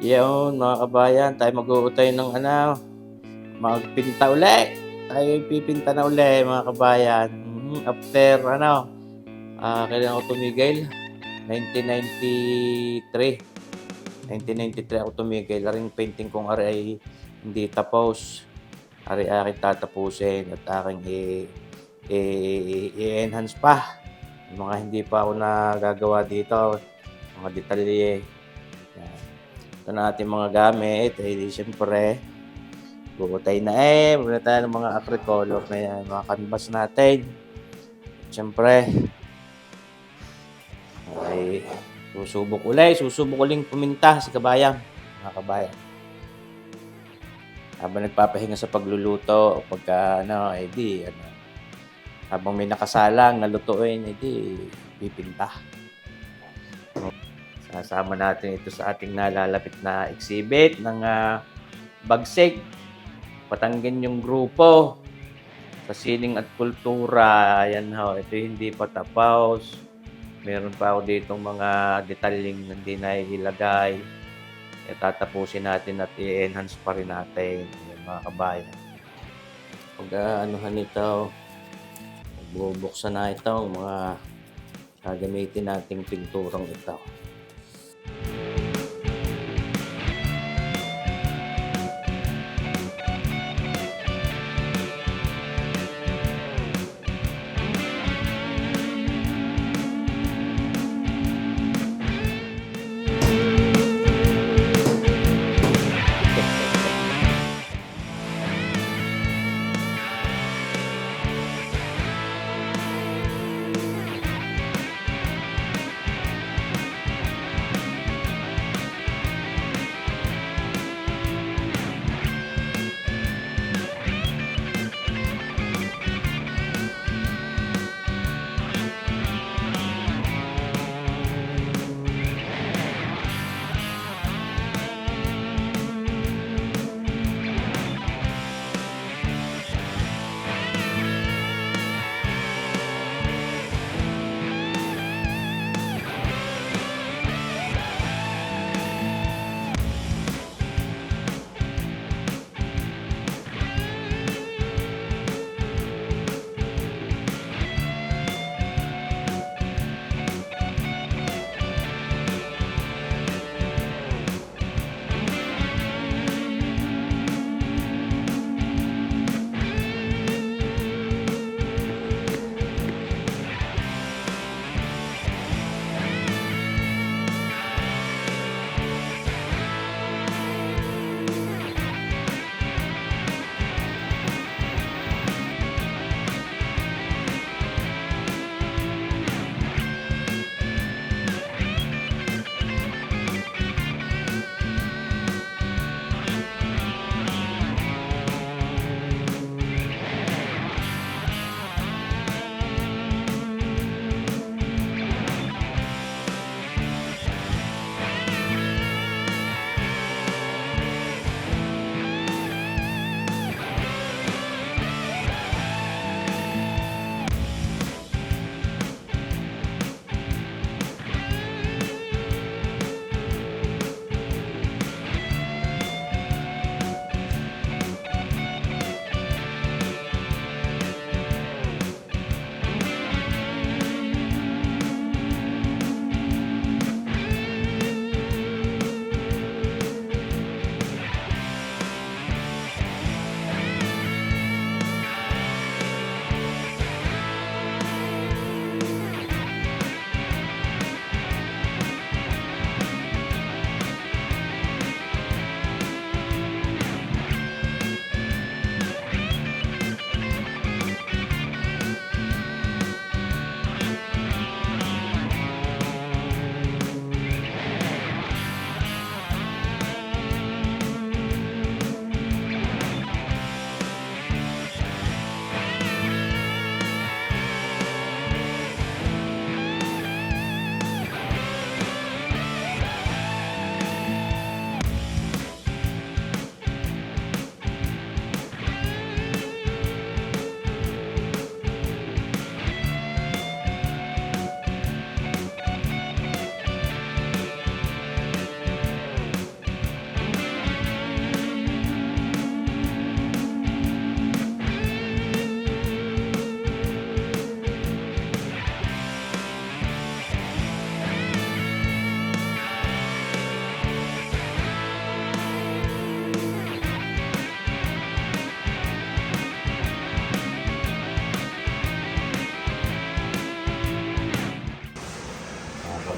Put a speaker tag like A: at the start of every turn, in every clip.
A: Yun, mga kabayan, tayo mag-uutay ng ano, magpinta uli. Tayo pipinta na uli, mga kabayan. Mhm, After, ano, ah kailan ako tumigil? 1993. 1993 ako tumigil. Aring painting kong ari ay hindi tapos. Ari aking tatapusin at aking i-enhance pa. Yung mga hindi pa ako nagagawa dito. Mga detalye. Ito na ating mga gamit. Ay, siyempre, bukutay na eh. Muna tayo ng mga acrycolor na yan. Mga canvas natin. Siyempre, ay susubok ulit. Susubok uling puminta si kabayan. Mga kabayan. Habang nagpapahinga sa pagluluto pagka ano, eh ano, habang may nakasalang na lutuin, eh di, pipinta. Sasama natin ito sa ating nalalapit na exhibit ng ah, Bagsig. Patanggan yung grupo sa sining at kultura. Ayan ho, ito hindi pa tapos. Meron pa ako ditong mga detalyeng hindi na ilagay. E, tatapusin natin at i-enhance pa rin natin yung mga kabayan. Pag uh, anuhan ito, bubuksan na ito ang mga gagamitin nating pinturang ito.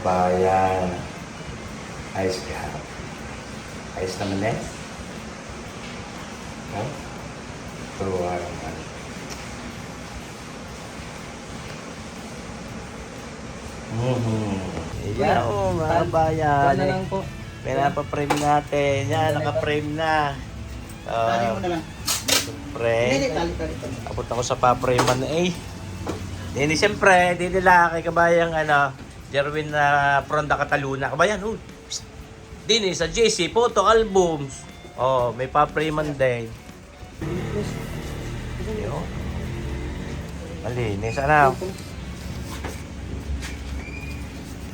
A: Kabayan. Ayos ka. Ayos naman eh. Ha? Tuwa naman. Mm-hmm. Yan o, mga kabayan.
B: Ano lang po.
A: Pinapa-frame natin. Yan, naka-frame na.
B: Tali
A: Uh,
B: mo na lang.
A: Siyempre.
B: Hindi, tali, tali, tali.
A: Abot ako sa pa-frame na eh. Dini siyempre, di nila kay kabayang ano, Jerwin na Fronda Cataluna. Kabayan, oh. Psst. Dini sa JC Photo Albums. Oh, may pa-frame din. Yo. Malinis. Ano?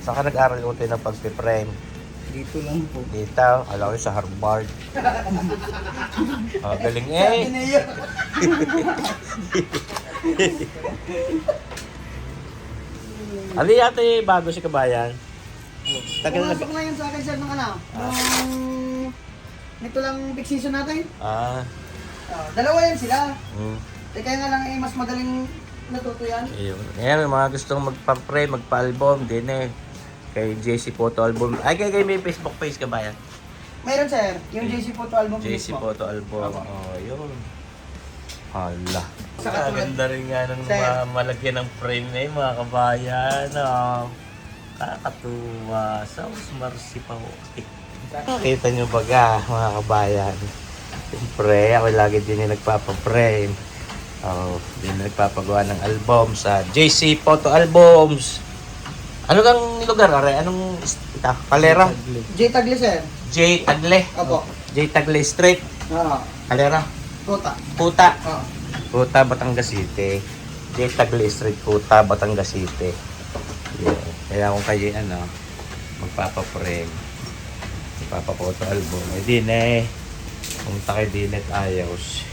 A: Saan ka nag-aral ko ng pagpiprame?
B: Dito lang po.
A: Dito, alam ko sa Harvard. oh, galing eh. Ali yate bago si Kabayan. Tagal na.
B: Pumasok na yun sa akin, sir, ng ano. Nung... Nito lang big season natin.
A: Ah,
B: Ah, dalawa yan sila.
A: mm,
B: Eh, kaya nga lang eh, mas madaling natuto yan.
A: ayun. Ngayon, may mga gustong magpa-pray, magpa-album, din eh. Kay JC Photo Album. Ay, kay, kay may Facebook page Kabayan.
B: Mayroon, sir. Yung JC Photo Album.
A: JC
B: mismo.
A: Photo Album. Oh, yun. Hala.
B: Sa katulad-
A: Kaganda rin nga ng
B: Sir.
A: malagyan ng frame na yun, mga kabayan. Oh. Kakatuwa. Sa Marcy pa ho. Kita nyo baga, mga kabayan. Siyempre, ako lagi din yung nagpapa-frame. Oh, din nagpapagawa ng album sa JC Photo Albums. Ano kang lugar, are? Anong ita? Calera?
B: J Tagle, sir.
A: J Tagle.
B: Opo.
A: J Tagle Street.
B: Oo.
A: Calera.
B: Kota.
A: Puta.
B: Oo.
A: Kuta, Batangas City. J. Tagle Street, Kuta, Batangas City. Yeah. Kaya kung kayo, ano, magpapaprem, magpapapoto album, eh di na eh. Pumunta kay Dinet Ayos.